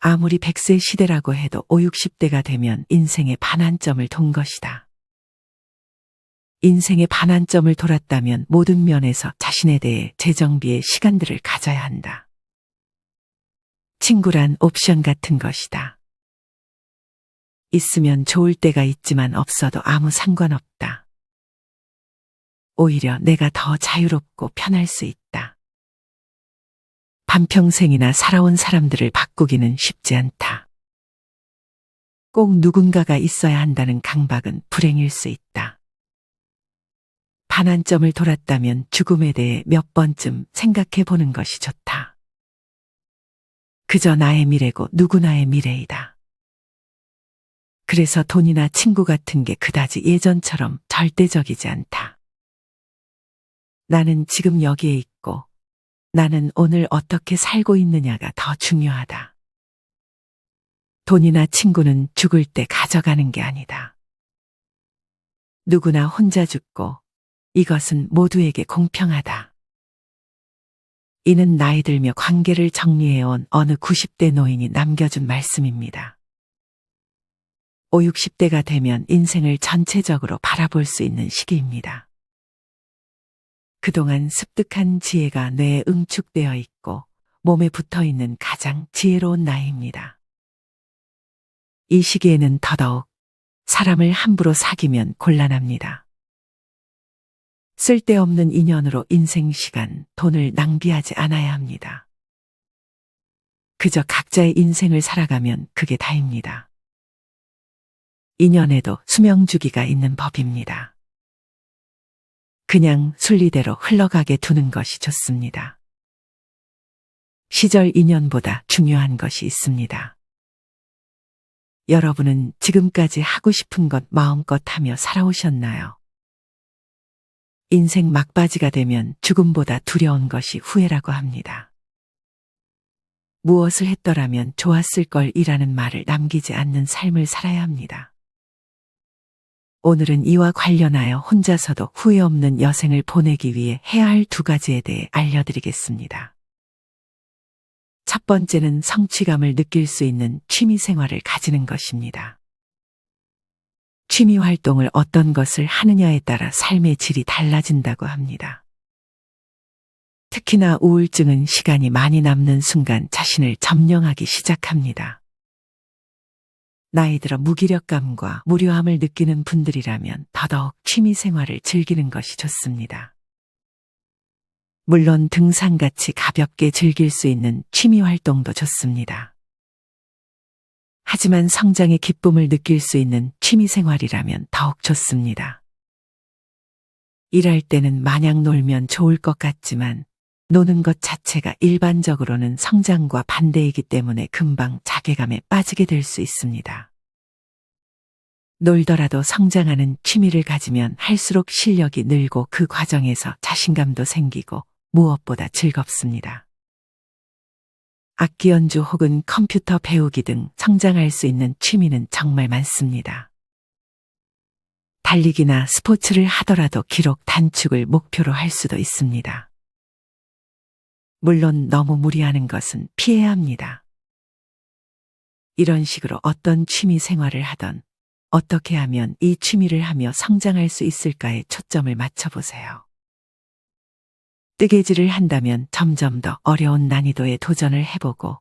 아무리 100세 시대라고 해도 5, 60대가 되면 인생의 반환점을 돈 것이다. 인생의 반환점을 돌았다면 모든 면에서 자신에 대해 재정비의 시간들을 가져야 한다. 친구란 옵션 같은 것이다. 있으면 좋을 때가 있지만 없어도 아무 상관없다. 오히려 내가 더 자유롭고 편할 수 있다. 반평생이나 살아온 사람들을 바꾸기는 쉽지 않다. 꼭 누군가가 있어야 한다는 강박은 불행일 수 있다. 반환점을 돌았다면 죽음에 대해 몇 번쯤 생각해 보는 것이 좋다. 그저 나의 미래고 누구나의 미래이다. 그래서 돈이나 친구 같은 게 그다지 예전처럼 절대적이지 않다. 나는 지금 여기에 나는 오늘 어떻게 살고 있느냐가 더 중요하다. 돈이나 친구는 죽을 때 가져가는 게 아니다. 누구나 혼자 죽고 이것은 모두에게 공평하다. 이는 나이 들며 관계를 정리해온 어느 90대 노인이 남겨준 말씀입니다. 5, 60대가 되면 인생을 전체적으로 바라볼 수 있는 시기입니다. 그동안 습득한 지혜가 뇌에 응축되어 있고 몸에 붙어 있는 가장 지혜로운 나이입니다. 이 시기에는 더더욱 사람을 함부로 사귀면 곤란합니다. 쓸데없는 인연으로 인생 시간, 돈을 낭비하지 않아야 합니다. 그저 각자의 인생을 살아가면 그게 다입니다. 인연에도 수명 주기가 있는 법입니다. 그냥 순리대로 흘러가게 두는 것이 좋습니다. 시절 인연보다 중요한 것이 있습니다. 여러분은 지금까지 하고 싶은 것 마음껏 하며 살아오셨나요? 인생 막바지가 되면 죽음보다 두려운 것이 후회라고 합니다. 무엇을 했더라면 좋았을 걸 이라는 말을 남기지 않는 삶을 살아야 합니다. 오늘은 이와 관련하여 혼자서도 후회 없는 여생을 보내기 위해 해야 할 두 가지에 대해 알려드리겠습니다. 첫 번째는 성취감을 느낄 수 있는 취미 생활을 가지는 것입니다. 취미 활동을 어떤 것을 하느냐에 따라 삶의 질이 달라진다고 합니다. 특히나 우울증은 시간이 많이 남는 순간 자신을 점령하기 시작합니다. 나이 들어 무기력감과 무료함을 느끼는 분들이라면 더더욱 취미 생활을 즐기는 것이 좋습니다. 물론 등산같이 가볍게 즐길 수 있는 취미 활동도 좋습니다. 하지만 성장의 기쁨을 느낄 수 있는 취미 생활이라면 더욱 좋습니다. 일할 때는 마냥 놀면 좋을 것 같지만 노는 것 자체가 일반적으로는 성장과 반대이기 때문에 금방 자괴감에 빠지게 될 수 있습니다. 놀더라도 성장하는 취미를 가지면 할수록 실력이 늘고 그 과정에서 자신감도 생기고 무엇보다 즐겁습니다. 악기 연주 혹은 컴퓨터 배우기 등 성장할 수 있는 취미는 정말 많습니다. 달리기나 스포츠를 하더라도 기록 단축을 목표로 할 수도 있습니다. 물론 너무 무리하는 것은 피해야 합니다. 이런 식으로 어떤 취미 생활을 하던 어떻게 하면 이 취미를 하며 성장할 수 있을까에 초점을 맞춰보세요. 뜨개질을 한다면 점점 더 어려운 난이도에 도전을 해보고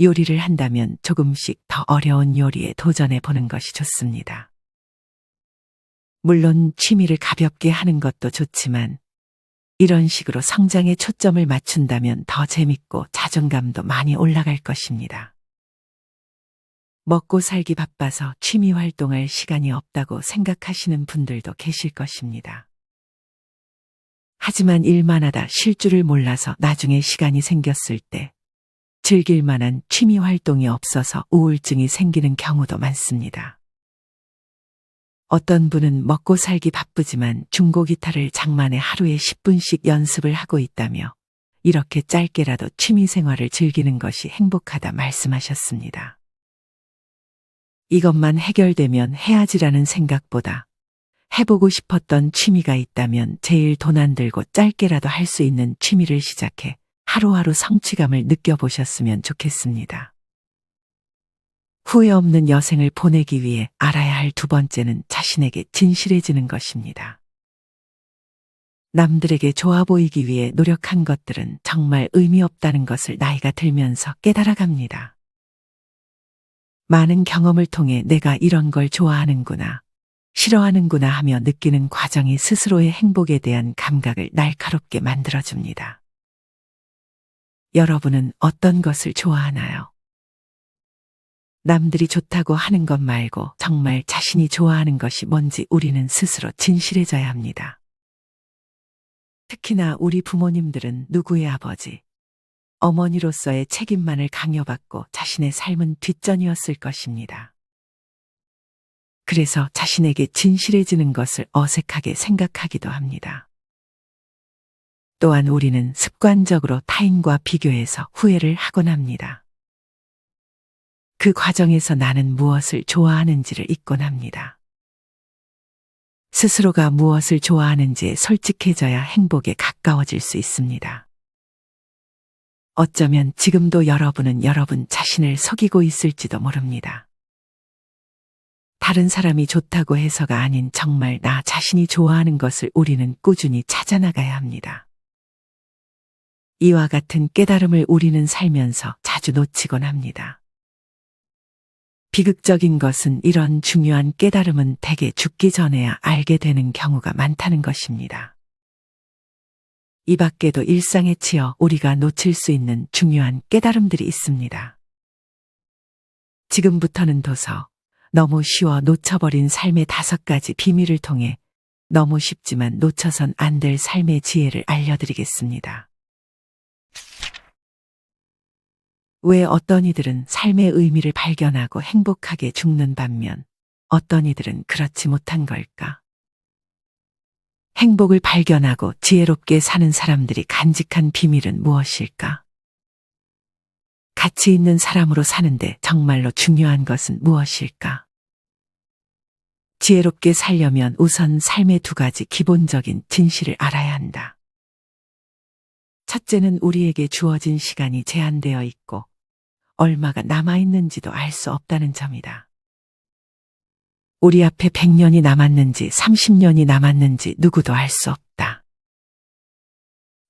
요리를 한다면 조금씩 더 어려운 요리에 도전해 보는 것이 좋습니다. 물론 취미를 가볍게 하는 것도 좋지만 이런 식으로 성장에 초점을 맞춘다면 더 재밌고 자존감도 많이 올라갈 것입니다. 먹고 살기 바빠서 취미 활동할 시간이 없다고 생각하시는 분들도 계실 것입니다. 하지만 일만 하다 쉴 줄을 몰라서 나중에 시간이 생겼을 때 즐길 만한 취미 활동이 없어서 우울증이 생기는 경우도 많습니다. 어떤 분은 먹고 살기 바쁘지만 중고 기타를 장만해 하루에 10분씩 연습을 하고 있다며 이렇게 짧게라도 취미 생활을 즐기는 것이 행복하다 말씀하셨습니다. 이것만 해결되면 해야지라는 생각보다 해보고 싶었던 취미가 있다면 제일 돈 안 들고 짧게라도 할 수 있는 취미를 시작해 하루하루 성취감을 느껴보셨으면 좋겠습니다. 후회 없는 여생을 보내기 위해 알아야 할 두 번째는 자신에게 진실해지는 것입니다. 남들에게 좋아 보이기 위해 노력한 것들은 정말 의미 없다는 것을 나이가 들면서 깨달아갑니다. 많은 경험을 통해 내가 이런 걸 좋아하는구나, 싫어하는구나 하며 느끼는 과정이 스스로의 행복에 대한 감각을 날카롭게 만들어줍니다. 여러분은 어떤 것을 좋아하나요? 남들이 좋다고 하는 것 말고 정말 자신이 좋아하는 것이 뭔지 우리는 스스로 진실해져야 합니다. 특히나 우리 부모님들은 누구의 아버지, 어머니로서의 책임만을 강요받고 자신의 삶은 뒷전이었을 것입니다. 그래서 자신에게 진실해지는 것을 어색하게 생각하기도 합니다. 또한 우리는 습관적으로 타인과 비교해서 후회를 하곤 합니다. 그 과정에서 나는 무엇을 좋아하는지를 잊곤 합니다. 스스로가 무엇을 좋아하는지에 솔직해져야 행복에 가까워질 수 있습니다. 어쩌면 지금도 여러분은 여러분 자신을 속이고 있을지도 모릅니다. 다른 사람이 좋다고 해서가 아닌 정말 나 자신이 좋아하는 것을 우리는 꾸준히 찾아나가야 합니다. 이와 같은 깨달음을 우리는 살면서 자주 놓치곤 합니다. 비극적인 것은 이런 중요한 깨달음은 대개 죽기 전에야 알게 되는 경우가 많다는 것입니다. 이 밖에도 일상에 치여 우리가 놓칠 수 있는 중요한 깨달음들이 있습니다. 지금부터는 도서 너무 쉬워 놓쳐버린 삶의 다섯 가지 비밀을 통해 너무 쉽지만 놓쳐선 안 될 삶의 지혜를 알려드리겠습니다. 왜 어떤 이들은 삶의 의미를 발견하고 행복하게 죽는 반면 어떤 이들은 그렇지 못한 걸까? 행복을 발견하고 지혜롭게 사는 사람들이 간직한 비밀은 무엇일까? 가치 있는 사람으로 사는데 정말로 중요한 것은 무엇일까? 지혜롭게 살려면 우선 삶의 두 가지 기본적인 진실을 알아야 한다. 첫째는 우리에게 주어진 시간이 제한되어 있고 얼마가 남아있는지도 알 수 없다는 점이다. 우리 앞에 100년이 남았는지 30년이 남았는지 누구도 알 수 없다.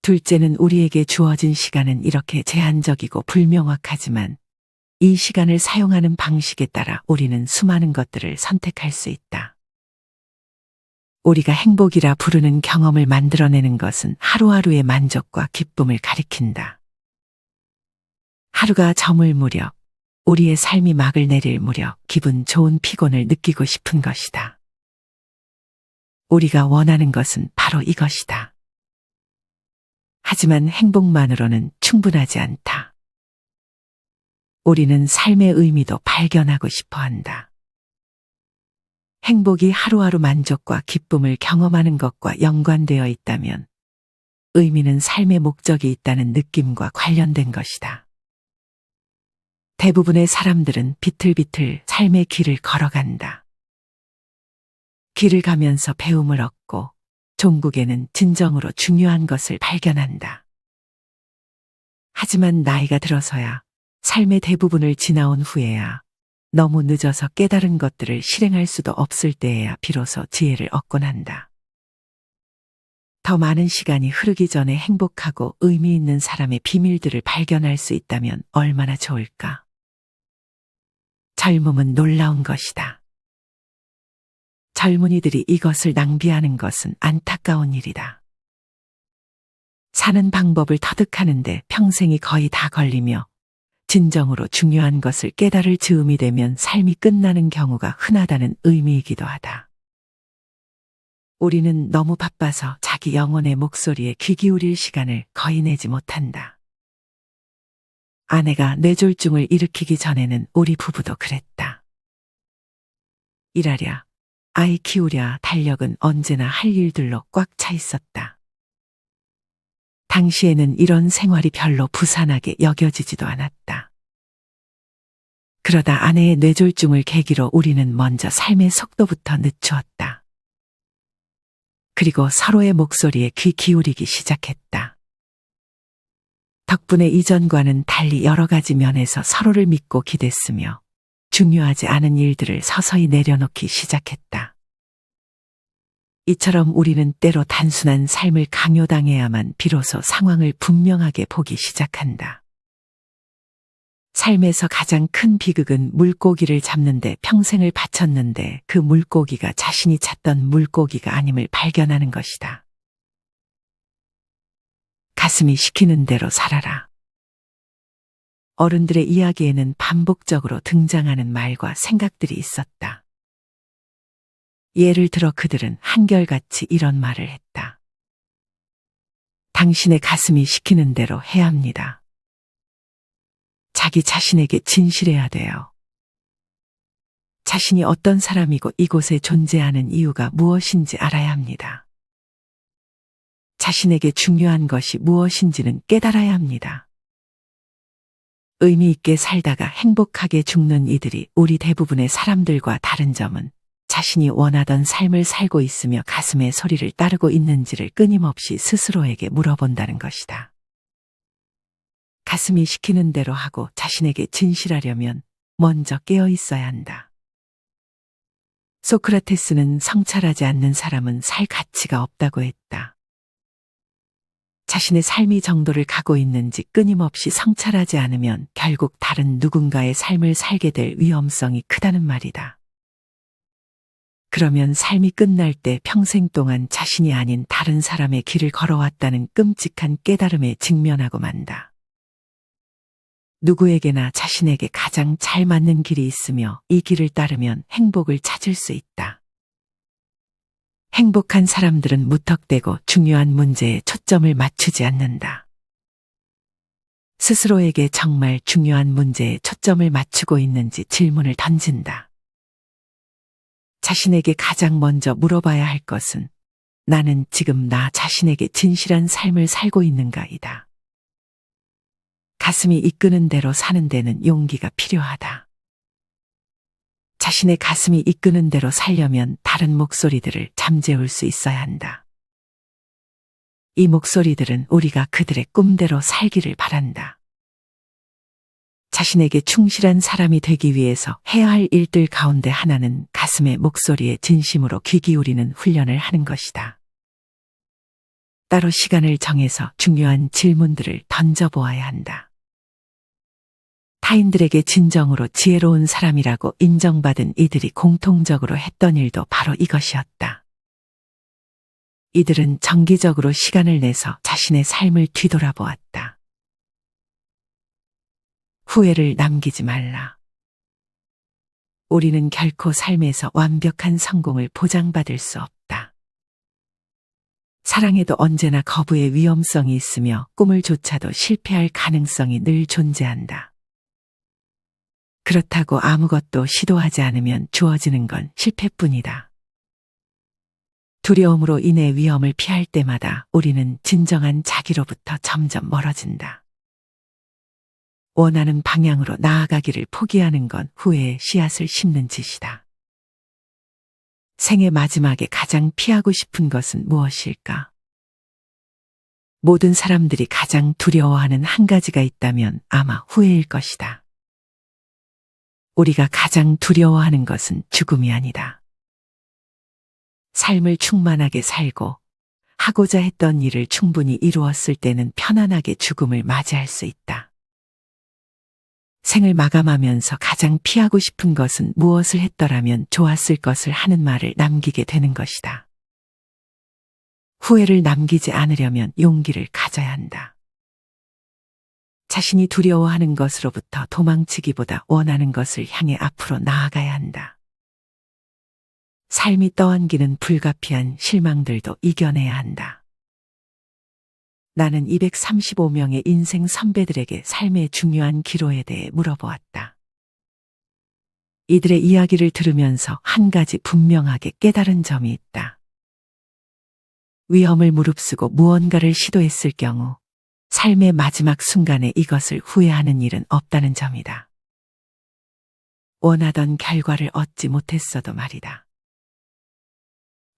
둘째는 우리에게 주어진 시간은 이렇게 제한적이고 불명확하지만 이 시간을 사용하는 방식에 따라 우리는 수많은 것들을 선택할 수 있다. 우리가 행복이라 부르는 경험을 만들어내는 것은 하루하루의 만족과 기쁨을 가리킨다. 하루가 저물 무렵, 우리의 삶이 막을 내릴 무렵 기분 좋은 피곤을 느끼고 싶은 것이다. 우리가 원하는 것은 바로 이것이다. 하지만 행복만으로는 충분하지 않다. 우리는 삶의 의미도 발견하고 싶어 한다. 행복이 하루하루 만족과 기쁨을 경험하는 것과 연관되어 있다면 의미는 삶의 목적이 있다는 느낌과 관련된 것이다. 대부분의 사람들은 비틀비틀 삶의 길을 걸어간다. 길을 가면서 배움을 얻고 종국에는 진정으로 중요한 것을 발견한다. 하지만 나이가 들어서야 삶의 대부분을 지나온 후에야 너무 늦어서 깨달은 것들을 실행할 수도 없을 때에야 비로소 지혜를 얻곤 한다. 더 많은 시간이 흐르기 전에 행복하고 의미 있는 사람의 비밀들을 발견할 수 있다면 얼마나 좋을까? 젊음은 놀라운 것이다. 젊은이들이 이것을 낭비하는 것은 안타까운 일이다. 사는 방법을 터득하는데 평생이 거의 다 걸리며 진정으로 중요한 것을 깨달을 즈음이 되면 삶이 끝나는 경우가 흔하다는 의미이기도 하다. 우리는 너무 바빠서 자기 영혼의 목소리에 귀 기울일 시간을 거의 내지 못한다. 아내가 뇌졸중을 일으키기 전에는 우리 부부도 그랬다. 일하랴, 아이 키우랴 달력은 언제나 할 일들로 꽉 차 있었다. 당시에는 이런 생활이 별로 부산하게 여겨지지도 않았다. 그러다 아내의 뇌졸중을 계기로 우리는 먼저 삶의 속도부터 늦추었다. 그리고 서로의 목소리에 귀 기울이기 시작했다. 덕분에 이전과는 달리 여러 가지 면에서 서로를 믿고 기댔으며 중요하지 않은 일들을 서서히 내려놓기 시작했다. 이처럼 우리는 때로 단순한 삶을 강요당해야만 비로소 상황을 분명하게 보기 시작한다. 삶에서 가장 큰 비극은 물고기를 잡는데 평생을 바쳤는데 그 물고기가 자신이 찾던 물고기가 아님을 발견하는 것이다. 가슴이 시키는 대로 살아라. 어른들의 이야기에는 반복적으로 등장하는 말과 생각들이 있었다. 예를 들어 그들은 한결같이 이런 말을 했다. 당신의 가슴이 시키는 대로 해야 합니다. 자기 자신에게 진실해야 돼요. 자신이 어떤 사람이고 이곳에 존재하는 이유가 무엇인지 알아야 합니다. 자신에게 중요한 것이 무엇인지는 깨달아야 합니다. 의미 있게 살다가 행복하게 죽는 이들이 우리 대부분의 사람들과 다른 점은 자신이 원하던 삶을 살고 있으며 가슴의 소리를 따르고 있는지를 끊임없이 스스로에게 물어본다는 것이다. 가슴이 시키는 대로 하고 자신에게 진실하려면 먼저 깨어 있어야 한다. 소크라테스는 성찰하지 않는 사람은 살 가치가 없다고 했다. 자신의 삶이 정도를 가고 있는지 끊임없이 성찰하지 않으면 결국 다른 누군가의 삶을 살게 될 위험성이 크다는 말이다. 그러면 삶이 끝날 때 평생 동안 자신이 아닌 다른 사람의 길을 걸어왔다는 끔찍한 깨달음에 직면하고 만다. 누구에게나 자신에게 가장 잘 맞는 길이 있으며 이 길을 따르면 행복을 찾을 수 있다. 행복한 사람들은 무턱대고 중요한 문제에 초점을 맞추지 않는다. 스스로에게 정말 중요한 문제에 초점을 맞추고 있는지 질문을 던진다. 자신에게 가장 먼저 물어봐야 할 것은 나는 지금 나 자신에게 진실한 삶을 살고 있는가이다. 가슴이 이끄는 대로 사는 데는 용기가 필요하다. 자신의 가슴이 이끄는 대로 살려면 다른 목소리들을 잠재울 수 있어야 한다. 이 목소리들은 우리가 그들의 꿈대로 살기를 바란다. 자신에게 충실한 사람이 되기 위해서 해야 할 일들 가운데 하나는 가슴의 목소리에 진심으로 귀 기울이는 훈련을 하는 것이다. 따로 시간을 정해서 중요한 질문들을 던져보아야 한다. 타인들에게 진정으로 지혜로운 사람이라고 인정받은 이들이 공통적으로 했던 일도 바로 이것이었다. 이들은 정기적으로 시간을 내서 자신의 삶을 뒤돌아보았다. 후회를 남기지 말라. 우리는 결코 삶에서 완벽한 성공을 보장받을 수 없다. 사랑에도 언제나 거부의 위험성이 있으며 꿈을 조차도 실패할 가능성이 늘 존재한다. 그렇다고 아무것도 시도하지 않으면 주어지는 건 실패뿐이다. 두려움으로 인해 위험을 피할 때마다 우리는 진정한 자기로부터 점점 멀어진다. 원하는 방향으로 나아가기를 포기하는 건 후회의 씨앗을 심는 짓이다. 생의 마지막에 가장 피하고 싶은 것은 무엇일까? 모든 사람들이 가장 두려워하는 한 가지가 있다면 아마 후회일 것이다. 우리가 가장 두려워하는 것은 죽음이 아니다. 삶을 충만하게 살고 하고자 했던 일을 충분히 이루었을 때는 편안하게 죽음을 맞이할 수 있다. 생을 마감하면서 가장 피하고 싶은 것은 무엇을 했더라면 좋았을 것을 하는 말을 남기게 되는 것이다. 후회를 남기지 않으려면 용기를 가져야 한다. 자신이 두려워하는 것으로부터 도망치기보다 원하는 것을 향해 앞으로 나아가야 한다. 삶이 떠안기는 불가피한 실망들도 이겨내야 한다. 나는 235명의 인생 선배들에게 삶의 중요한 기로에 대해 물어보았다. 이들의 이야기를 들으면서 한 가지 분명하게 깨달은 점이 있다. 위험을 무릅쓰고 무언가를 시도했을 경우 삶의 마지막 순간에 이것을 후회하는 일은 없다는 점이다. 원하던 결과를 얻지 못했어도 말이다.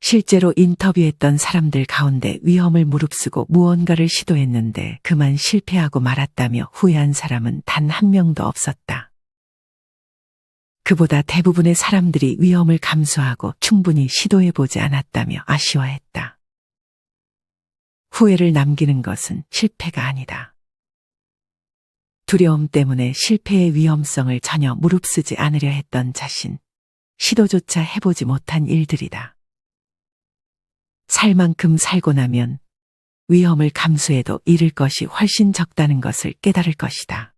실제로 인터뷰했던 사람들 가운데 위험을 무릅쓰고 무언가를 시도했는데 그만 실패하고 말았다며 후회한 사람은 단 한 명도 없었다. 그보다 대부분의 사람들이 위험을 감수하고 충분히 시도해보지 않았다며 아쉬워했다. 후회를 남기는 것은 실패가 아니다. 두려움 때문에 실패의 위험성을 전혀 무릅쓰지 않으려 했던 자신, 시도조차 해보지 못한 일들이다. 살 만큼 살고 나면 위험을 감수해도 잃을 것이 훨씬 적다는 것을 깨달을 것이다.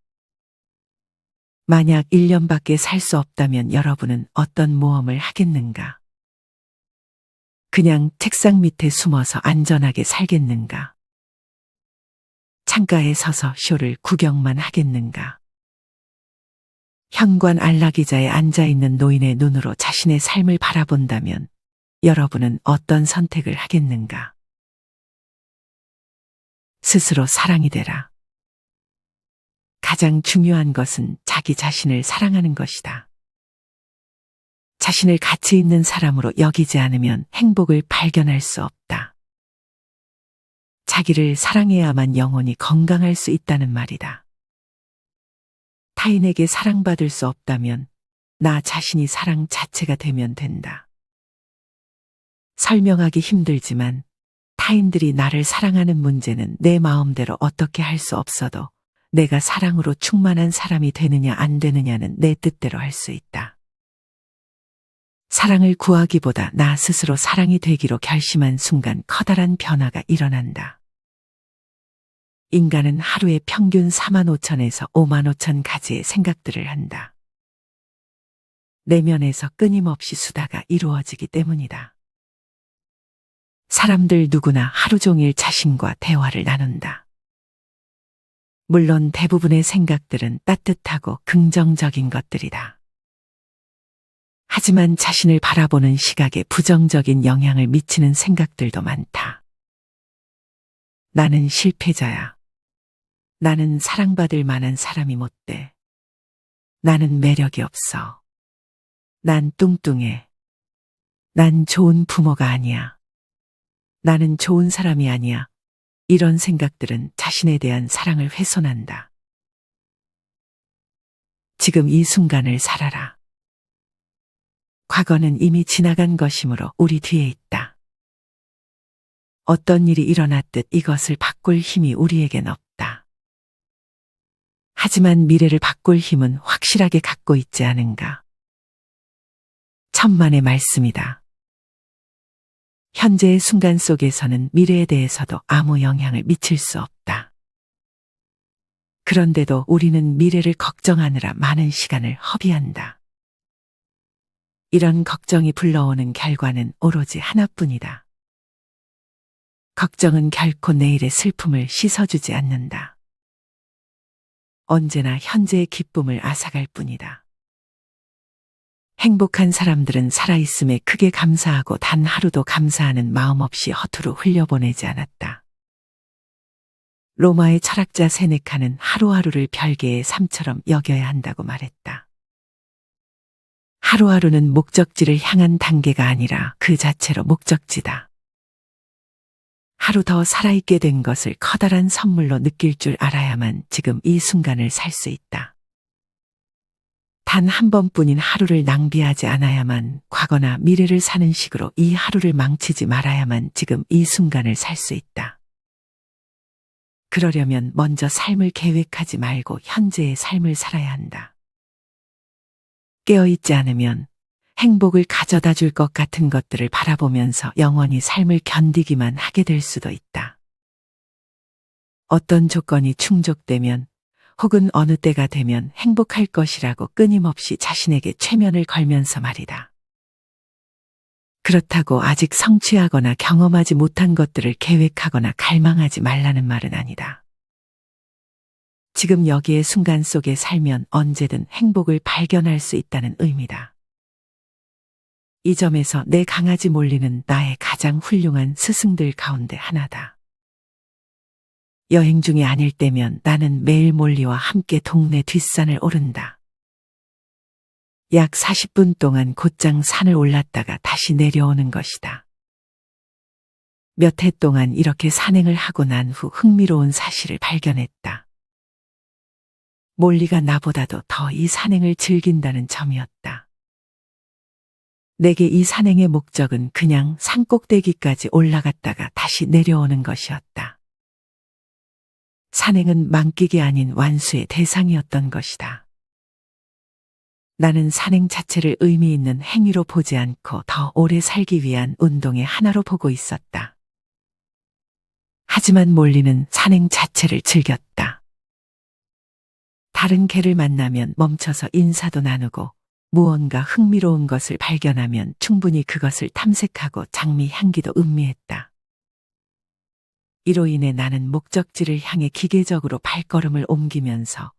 만약 1년밖에 살 수 없다면 여러분은 어떤 모험을 하겠는가? 그냥 책상 밑에 숨어서 안전하게 살겠는가? 창가에 서서 쇼를 구경만 하겠는가? 현관 안락의자에 앉아 있는 노인의 눈으로 자신의 삶을 바라본다면 여러분은 어떤 선택을 하겠는가? 스스로 사랑이 되라. 가장 중요한 것은 자기 자신을 사랑하는 것이다. 자신을 가치 있는 사람으로 여기지 않으면 행복을 발견할 수 없다. 자기를 사랑해야만 영혼이 건강할 수 있다는 말이다. 타인에게 사랑받을 수 없다면 나 자신이 사랑 자체가 되면 된다. 설명하기 힘들지만 타인들이 나를 사랑하는 문제는 내 마음대로 어떻게 할 수 없어도 내가 사랑으로 충만한 사람이 되느냐 안 되느냐는 내 뜻대로 할 수 있다. 사랑을 구하기보다 나 스스로 사랑이 되기로 결심한 순간 커다란 변화가 일어난다. 인간은 하루에 평균 4만 5천에서 5만 5천 가지의 생각들을 한다. 내면에서 끊임없이 수다가 이루어지기 때문이다. 사람들 누구나 하루 종일 자신과 대화를 나눈다. 물론 대부분의 생각들은 따뜻하고 긍정적인 것들이다. 하지만 자신을 바라보는 시각에 부정적인 영향을 미치는 생각들도 많다. 나는 실패자야. 나는 사랑받을 만한 사람이 못 돼. 나는 매력이 없어. 난 뚱뚱해. 난 좋은 부모가 아니야. 나는 좋은 사람이 아니야. 이런 생각들은 자신에 대한 사랑을 훼손한다. 지금 이 순간을 살아라. 과거는 이미 지나간 것이므로 우리 뒤에 있다. 어떤 일이 일어났듯 이것을 바꿀 힘이 우리에겐 없다. 하지만 미래를 바꿀 힘은 확실하게 갖고 있지 않은가. 천만의 말씀이다. 현재의 순간 속에서는 미래에 대해서도 아무 영향을 미칠 수 없다. 그런데도 우리는 미래를 걱정하느라 많은 시간을 허비한다. 이런 걱정이 불러오는 결과는 오로지 하나뿐이다. 걱정은 결코 내일의 슬픔을 씻어주지 않는다. 언제나 현재의 기쁨을 앗아갈 뿐이다. 행복한 사람들은 살아있음에 크게 감사하고 단 하루도 감사하는 마음 없이 허투루 흘려보내지 않았다. 로마의 철학자 세네카는 하루하루를 별개의 삶처럼 여겨야 한다고 말했다. 하루하루는 목적지를 향한 단계가 아니라 그 자체로 목적지다. 하루 더 살아있게 된 것을 커다란 선물로 느낄 줄 알아야만 지금 이 순간을 살 수 있다. 단 한 번뿐인 하루를 낭비하지 않아야만 과거나 미래를 사는 식으로 이 하루를 망치지 말아야만 지금 이 순간을 살 수 있다. 그러려면 먼저 삶을 계획하지 말고 현재의 삶을 살아야 한다. 깨어있지 않으면 행복을 가져다 줄 것 같은 것들을 바라보면서 영원히 삶을 견디기만 하게 될 수도 있다. 어떤 조건이 충족되면 혹은 어느 때가 되면 행복할 것이라고 끊임없이 자신에게 최면을 걸면서 말이다. 그렇다고 아직 성취하거나 경험하지 못한 것들을 계획하거나 갈망하지 말라는 말은 아니다. 지금 여기의 순간 속에 살면 언제든 행복을 발견할 수 있다는 의미다. 이 점에서 내 강아지 몰리는 나의 가장 훌륭한 스승들 가운데 하나다. 여행 중이 아닐 때면 나는 매일 몰리와 함께 동네 뒷산을 오른다. 약 40분 동안 곧장 산을 올랐다가 다시 내려오는 것이다. 몇 해 동안 이렇게 산행을 하고 난 후 흥미로운 사실을 발견했다. 몰리가 나보다도 더 이 산행을 즐긴다는 점이었다. 내게 이 산행의 목적은 그냥 산 꼭대기까지 올라갔다가 다시 내려오는 것이었다. 산행은 만끽이 아닌 완수의 대상이었던 것이다. 나는 산행 자체를 의미 있는 행위로 보지 않고 더 오래 살기 위한 운동의 하나로 보고 있었다. 하지만 몰리는 산행 자체를 즐겼다. 다른 개를 만나면 멈춰서 인사도 나누고 무언가 흥미로운 것을 발견하면 충분히 그것을 탐색하고 장미 향기도 음미했다. 이로 인해 나는 목적지를 향해 기계적으로 발걸음을 옮기면서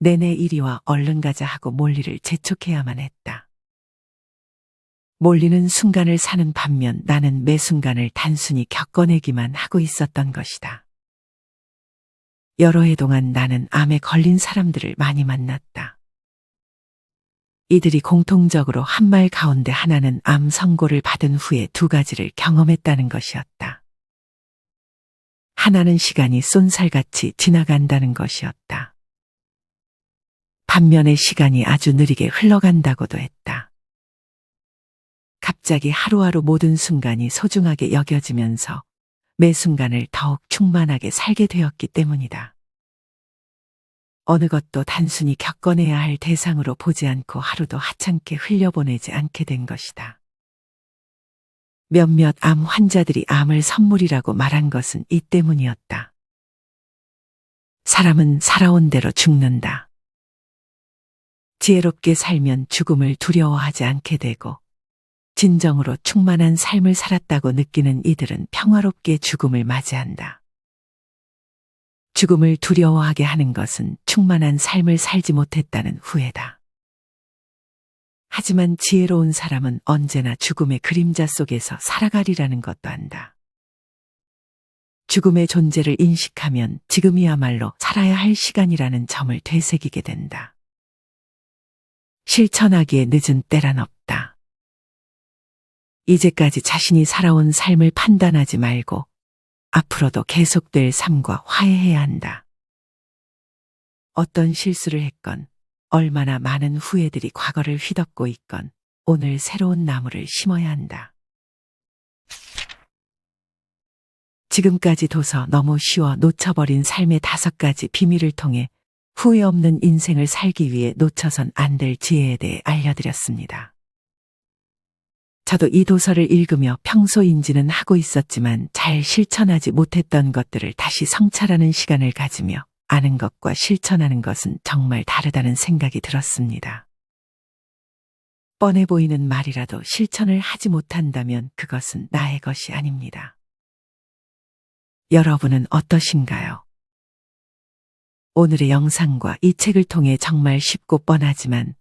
내내 이리와 얼른 가자 하고 몰리를 재촉해야만 했다. 몰리는 순간을 사는 반면 나는 매 순간을 단순히 겪어내기만 하고 있었던 것이다. 여러 해 동안 나는 암에 걸린 사람들을 많이 만났다. 이들이 공통적으로 한 말 가운데 하나는 암 선고를 받은 후에 두 가지를 경험했다는 것이었다. 하나는 시간이 쏜살같이 지나간다는 것이었다. 반면에 시간이 아주 느리게 흘러간다고도 했다. 갑자기 하루하루 모든 순간이 소중하게 여겨지면서 매 순간을 더욱 충만하게 살게 되었기 때문이다. 어느 것도 단순히 겪어내야 할 대상으로 보지 않고 하루도 하찮게 흘려보내지 않게 된 것이다. 몇몇 암 환자들이 암을 선물이라고 말한 것은 이 때문이었다. 사람은 살아온 대로 죽는다. 지혜롭게 살면 죽음을 두려워하지 않게 되고, 진정으로 충만한 삶을 살았다고 느끼는 이들은 평화롭게 죽음을 맞이한다. 죽음을 두려워하게 하는 것은 충만한 삶을 살지 못했다는 후회다. 하지만 지혜로운 사람은 언제나 죽음의 그림자 속에서 살아가리라는 것도 안다. 죽음의 존재를 인식하면 지금이야말로 살아야 할 시간이라는 점을 되새기게 된다. 실천하기에 늦은 때란 없다. 이제까지 자신이 살아온 삶을 판단하지 말고 앞으로도 계속될 삶과 화해해야 한다. 어떤 실수를 했건 얼마나 많은 후회들이 과거를 휘덮고 있건 오늘 새로운 나무를 심어야 한다. 지금까지 둬서 너무 쉬워 놓쳐버린 삶의 다섯 가지 비밀을 통해 후회 없는 인생을 살기 위해 놓쳐선 안 될 지혜에 대해 알려드렸습니다. 저도 이 도서를 읽으며 평소 인지는 하고 있었지만 잘 실천하지 못했던 것들을 다시 성찰하는 시간을 가지며 아는 것과 실천하는 것은 정말 다르다는 생각이 들었습니다. 뻔해 보이는 말이라도 실천을 하지 못한다면 그것은 나의 것이 아닙니다. 여러분은 어떠신가요? 오늘의 영상과 이 책을 통해 정말 쉽고 뻔하지만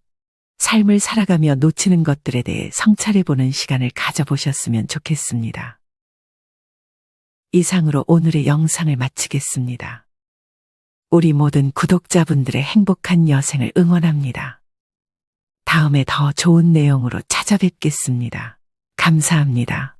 삶을 살아가며 놓치는 것들에 대해 성찰해보는 시간을 가져보셨으면 좋겠습니다. 이상으로 오늘의 영상을 마치겠습니다. 우리 모든 구독자분들의 행복한 여생을 응원합니다. 다음에 더 좋은 내용으로 찾아뵙겠습니다. 감사합니다.